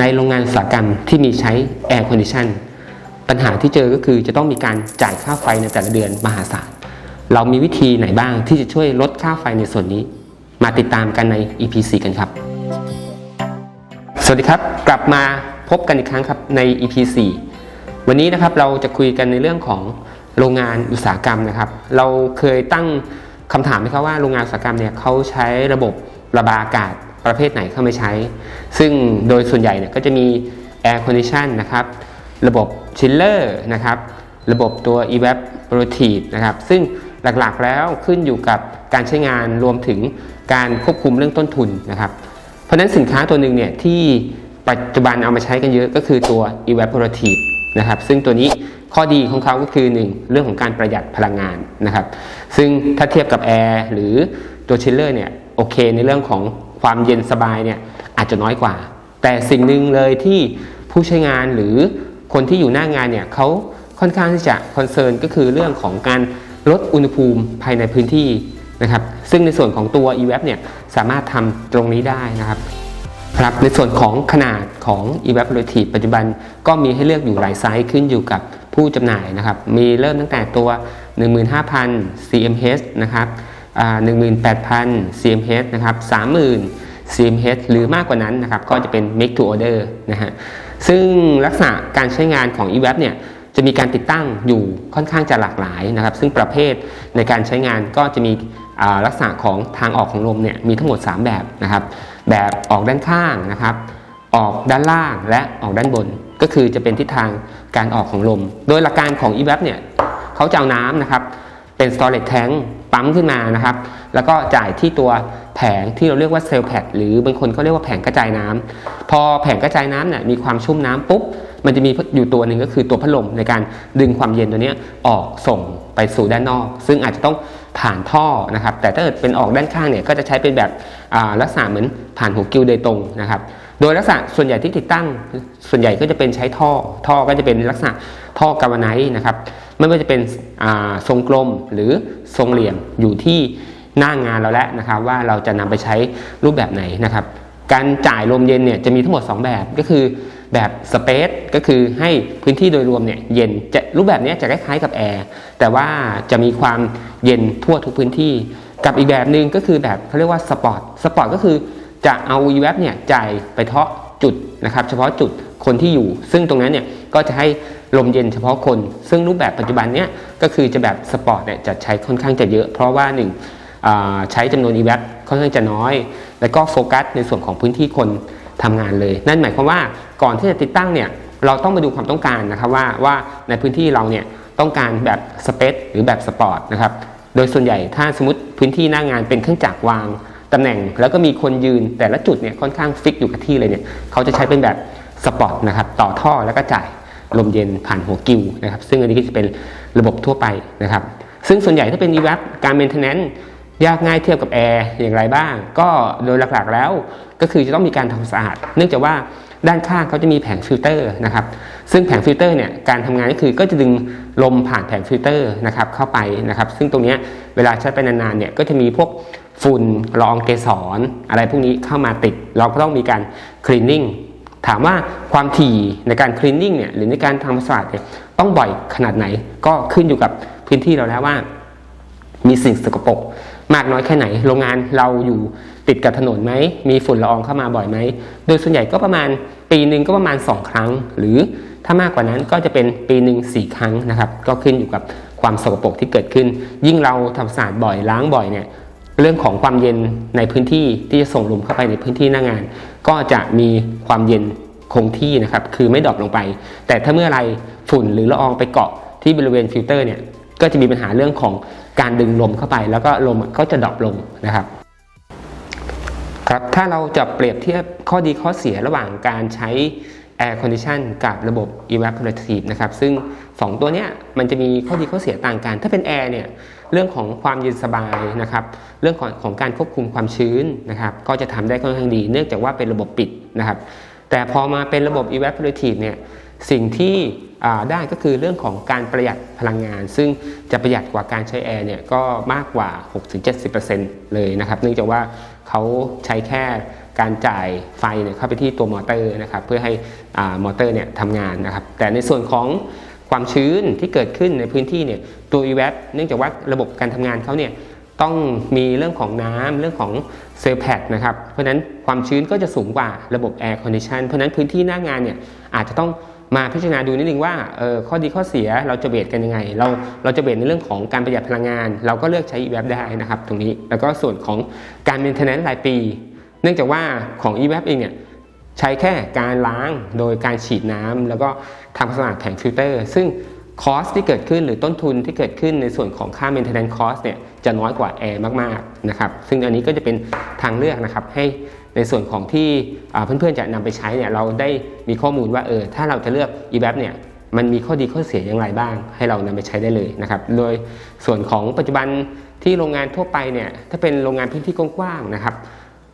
ในโรงงานอุตสาหกรรมที่มีใช้ Air Condition ปัญหาที่เจอก็คือจะต้องมีการจ่ายค่าไฟในแต่ละเดือนมหาศาล เรามีวิธีไหนบ้างที่จะช่วยลดค่าไฟในส่วนนี้ มาติดตามกันใน EP 4กันครับ สวัสดีครับ กลับมาพบกันอีกครั้งครับใน EP 4วันนี้นะครับเราจะคุยกันในเรื่องของโรงงานอุตสาหกรรมนะครับ เราเคยตั้งคำถามไหมครับว่าโรงงานอุตสาหกรรมเนี่ยเขาใช้ระบบระบายอากาศ ประเภทไหนเข้ามาใช้ ซึ่งโดยส่วนใหญ่เนี่ยก็จะมี Air Condition นะครับ ระบบ Chiller นะครับ ระบบตัว Evaporative นะครับ ซึ่งหลักๆแล้วขึ้นอยู่กับการใช้งานรวมถึงการควบคุมเรื่องต้นทุนนะครับ เพราะฉะนั้นสินค้าตัวหนึ่งเนี่ยที่ปัจจุบันเอามาใช้กันเยอะก็คือตัว evaporative นะครับ ซึ่งตัวนี้ข้อดีของเขาก็คือ 1 เรื่องของการประหยัดพลังงานนะครับ ซึ่งถ้าเทียบกับแอร์หรือตัวชิลเลอร์เนี่ยโอเคในเรื่องของ ความเย็นสบายเนี่ยอาจจะน้อยกว่า แต่สิ่งหนึ่งเลยที่ผู้ใช้งานหรือคนที่อยู่หน้างานเนี่ยเขาค่อนข้างที่จะคอนเซิร์นก็คือเรื่องของการลดอุณหภูมิภายในพื้นที่นะครับ ซึ่งในส่วนของตัว e-web เนี่ยสามารถทำตรงนี้ได้นะครับครับในส่วนของขนาดของ evaporative ปัจจุบันก็มีให้เลือกอยู่หลายไซส์ขึ้นอยู่กับผู้จำหน่ายนะครับ มีเริ่มตั้งแต่ตัว 15,000 cmh นะครับ 18,000 cmh นะครับ30,000 cmh หรือมากกว่านั้นนะครับก็จะเป็น make to order นะฮะซึ่งลักษณะการใช้งานของ eVap เนี่ยจะมีการติดตั้งอยู่ค่อนข้างจะหลากหลายนะครับ ซึ่งประเภทในการใช้งานก็จะมีลักษณะของทางออกของลมเนี่ยมีทั้งหมด 3 แบบนะครับ แบบออกด้านข้างนะครับ ออกด้านล่างและออกด้านบน ก็คือจะเป็นทิศทางการออกของลม โดยหลักการของ eVap เนี่ยเขาจะเอาน้ำนะครับเป็น storage tank ปั๊มขึ้นมานะครับ แล้วก็จ่ายที่ตัวแผงที่เราเรียกว่าเซลล์แพดหรือบางคนเขาเรียกว่าแผงกระจายน้ำพอแผงกระจายน้ำเนี่ยมีความชุ่มน้ำปุ๊บมันจะมีอยู่ตัวหนึ่งก็คือตัวพัดลมในการดึงความเย็นตัวนี้ออกส่งไปสู่ด้านนอก ซึ่งอาจจะต้องผ่านท่อนะครับ แต่ถ้าเกิดเป็นออกด้านข้างเนี่ยก็จะใช้เป็นแบบอ่าลักษณะเหมือนผ่านหัวกิ้วโดยตรงนะครับ โดยลักษณะส่วนใหญ่ที่ติดตั้งส่วนใหญ่ก็จะเป็นใช้ท่อ ท่อก็จะเป็นลักษณะท่อกาวไนท์นะครับ ไม่ว่าจะเป็นทรงกลมหรือทรงเหลี่ยมอยู่ที่หน้างานเราแล้วนะครับ ว่าเราจะนำไปใช้รูปแบบไหนนะครับ การจ่ายลมเย็นเนี่ยจะมีทั้งหมด 2 แบบก็คือแบบสเปซก็คือให้พื้นที่โดยรวมเนี่ยเย็นจะรูปแบบนี้จะคล้ายๆกับแอร์แต่ว่าจะมีความเย็นทั่วทุกพื้นที่ กับอีกแบบหนึ่งก็คือแบบเขาเรียกว่าสปอร์ตสปอร์ตก็คือจะเอา e w a p เนี่ยจ่ายไปเทาะจุดนะครับ เฉพาะจุด คนที่อยู่ ซึ่งตรงนั้นเนี่ยก็จะให้ลมเย็นเฉพาะคน ซึ่งรูปแบบปัจจุบันเนี่ยก็คือจะแบบสปอร์ตเนี่ยจะใช้ค่อนข้างจะเยอะ เพราะว่าหนึ่งใช้จำนวน e w a p ค่อนข้างจะน้อย แล้วก็โฟกัสในส่วนของพื้นที่คนทำงานเลย นั่นหมายความว่าก่อนที่จะติดตั้งเนี่ยเราต้องมาดูความต้องการนะครับว่าว่าในพื้นที่เราเนี่ยต้องการแบบสเปซหรือแบบสปอร์ตนะครับโดยส่วนใหญ่ถ้าสมมติพื้นที่หน้างานเป็นเครื่องจักรวางตำแหน่ง แล้วก็มีคนยืนแต่ละจุดเนี่ยค่อนข้างฟิกอยู่กับที่เลยเนี่ยเขาจะใช้เป็นแบบ สปอร์ตนะครับต่อท่อแล้วก็จ่ายลมเย็นผ่านหัวกิวนะครับซึ่งอันนี้ก็จะเป็นระบบทั่วไปนะครับ ซึ่งส่วนใหญ่ถ้าเป็น e w a p การ maintenance ยากง่ายเทียบกับแอร์อย่างไรบ้าง ก็โดยหลักๆแล้วก็คือจะต้องมีการทำความสะอาด เนื่องจากว่าด้านข้างเขาจะมีแผงฟิลเตอร์นะครับ ซึ่งแผงฟิลเตอร์เนี่ยการทำงานก็คือก็จะดึงลมผ่านแผงฟิลเตอร์นะครับเข้าไปนะครับ ซึ่งตรงนี้เวลาใช้ไปนานๆเนี่ยก็จะมีพวกฝุ่นละอองเกสรอะไรพวกนี้เข้ามาติด เราก็ต้องมีการคลีนนิ่ง ถามว่าความถี่ในการคลีนนิ่งเนี่ยหรือในการทำความสะอาดเนี่ยต้องบ่อยขนาดไหน ก็ขึ้นอยู่กับพื้นที่เราแล้วว่า มีสิ่งสกปรกมากน้อยแค่ไหน โรงงานเราอยู่ติดกับถนนไหม มีฝุ่นละอองเข้ามาบ่อยไหม โดยส่วนใหญ่ก็ประมาณปีหนึ่งก็ประมาณ 2 ครั้ง หรือถ้ามากกว่านั้นก็จะเป็นปีหนึ่งสี่ครั้งนะครับ ก็ขึ้นอยู่กับความสกปรกที่เกิดขึ้น ยิ่งเราทำสะอาดบ่อยล้างบ่อยเนี่ย เรื่องของความเย็นในพื้นที่ที่จะส่งลมเข้าไปในพื้นที่หน้างาน ก็จะมีความเย็นคงที่นะครับ คือไม่ดรอปลงไป แต่ถ้าเมื่อไรฝุ่นหรือละอองไปเกาะที่บริเวณฟิลเตอร์เนี่ยก็จะมีปัญหาเรื่องของการดึงลมเข้าไป แล้วก็ลมก็จะดรอปลงนะครับครับถ้าเราจะเปรียบเทียบข้อดีข้อเสียระหว่างการใช้ Air Condition กับระบบ Evaporative นะครับ ซึ่ง 2 ตัวเนี้ยมันจะมีข้อดีข้อเสียต่างกัน ถ้าเป็น Air เนี่ยเรื่องของความเย็นสบายนะครับ เรื่องของของการควบคุมความชื้นนะครับ ก็จะทำได้ค่อนข้างดี เนื่องจากว่าเป็นระบบปิดนะครับ แต่พอมาเป็นระบบ Evaporative เนี่ยสิ่งที่ได้ก็คือเรื่องของการประหยัดพลังงาน ซึ่งจะประหยัดกว่าการใช้แอร์เนี่ยก็มากกว่า 6-70%เลยนะครับ เนื่องจากว่าเขาใช้แค่ การจ่ายไฟเนี่ยเข้าไปที่ตัวมอเตอร์นะครับเพื่อให้อ่มอเตอร์เนี่ยทำงานนะครับแต่ในส่วนของความชื้นที่เกิดขึ้นในพื้นที่เนี่ยตัว EVAP เนื่องจากว่าระบบการทำงานเขาเนี่ยต้องมีเรื่องของน้ำเรื่องของเซลล์แพดนะครับเพราะฉะนั้นความชื้นก็จะสูงกว่าระบบ Air Condition เพราะฉะนั้นพื้นที่หน้างานเนี่ยอาจจะต้องมาพิจารณาดูนิดนึงว่าเออข้อดีข้อเสียเราจะเบรกันยังไง เราเราจะเบรในเรื่องของการประหยัดพลังงาน เราก็เลือกใช้ EVAP ได้นะครับตรงนี้แล้วก็ส่วนของการ maintenance รายปี เนื่องจากว่าของ EVAP เองเนี่ยใช้แค่การล้างโดยการฉีดน้ำแล้วก็ทำความสะอาดแผงฟิลเตอร์ ซึ่งคอสที่เกิดขึ้นหรือต้นทุนที่เกิดขึ้นในส่วนของค่า maintenance cost เนี่ยจะน้อยกว่าแอร์มากๆนะครับซึ่งอันนี้ก็จะเป็นทางเลือกนะครับให้ในส่วนของที่เพื่อนๆจะนำไปใช้เนี่ยเราได้มีข้อมูลว่าเออถ้าเราจะเลือก EVAP เนี่ยมันมีข้อดีข้อเสียอย่างไรบ้าง ให้เรานำไปใช้ได้เลยนะครับโดยส่วนของปัจจุบันที่โรงงานทั่วไปเนี่ยถ้าเป็นโรงงานพื้นที่กว้างๆนะครับ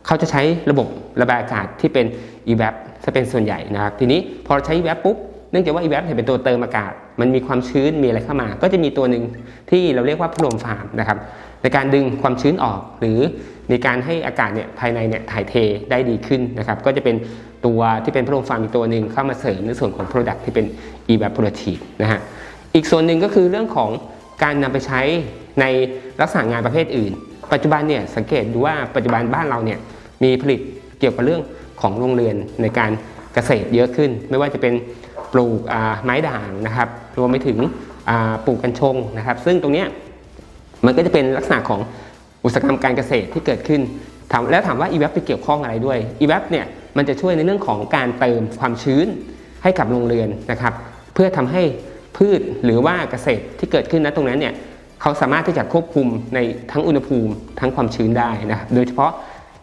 เขาจะใช้ระบบระบายอากาศที่เป็น EVAP จะเป็นส่วนใหญ่นะครับ ทีนี้พอใช้ EVAP ปุ๊บเนื่องจากว่า EVAP เนี่ยเป็นตัวเติมอากาศ มันมีความชื้นมีอะไรเข้ามา ก็จะมีตัวหนึ่งที่เราเรียกว่าพัดลมฟาร์มนะครับในการดึงความชื้นออกหรือมีการให้อากาศเนี่ยภายในเนี่ยถ่ายเทได้ดีขึ้นนะครับ ก็จะเป็นตัวที่เป็นพัดลมฟาร์มอีกตัวหนึ่งเข้ามาเสริมในส่วนของ Product ที่เป็น evaporative นะฮะอีกส่วนหนึ่งก็คือเรื่องของการนำไปใช้ในลักษณะงานประเภทอื่น ปัจจุบันเนี่ยสังเกตดูว่าปัจจุบันบ้านเราเนี่ย มีผลิตเกี่ยวกับเรื่องของโรงเรือนในการเกษตรเยอะขึ้น ไม่ว่าจะเป็นปลูกไม้ด่างนะครับ รวมไปถึงปลูกกัญชงนะครับ ซึ่งตรงนี้มันก็จะเป็นลักษณะของอุตสาหกรรมการเกษตรที่เกิดขึ้นถามแล้วถามว่า e-web ไปเกี่ยวข้องอะไรด้วย e-web เนี่ยมันจะช่วยในเรื่องของการเติมความชื้นให้กับโรงเรือนนะครับ เพื่อทำให้พืชหรือว่าเกษตรที่เกิดขึ้นณตรงนั้นเนี่ยเขาสามารถที่จะควบคุมในทั้งอุณหภูมิทั้งความชื้นได้นะครับโดยเฉพาะ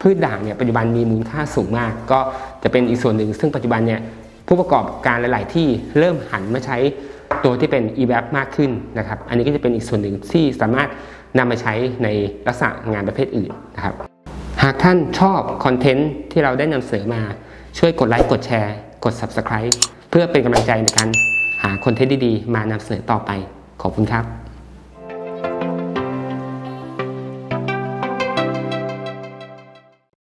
พืชด่างเนี่ยปัจจุบันมีมูลค่าสูงมาก ก็จะเป็นอีกส่วนหนึ่ง ซึ่งปัจจุบันเนี่ยผู้ประกอบการหลาย ๆ ที่เริ่มหันมาใช้ตัวที่เป็น e-web มากขึ้นนะครับ อันนี้ก็จะเป็นอีกส่วนหนึ่งที่สามารถนำมาใช้ในลักษณะงานประเภทอื่นนะครับ หากท่านชอบคอนเทนต์ที่เราได้นำเสนอมาช่วยกดไลค์กดแชร์กด Subscribe เพื่อเป็นกำลังใจในการหาคอนเทนต์ดี ๆ มานำเสนอต่อไปขอบคุณครับ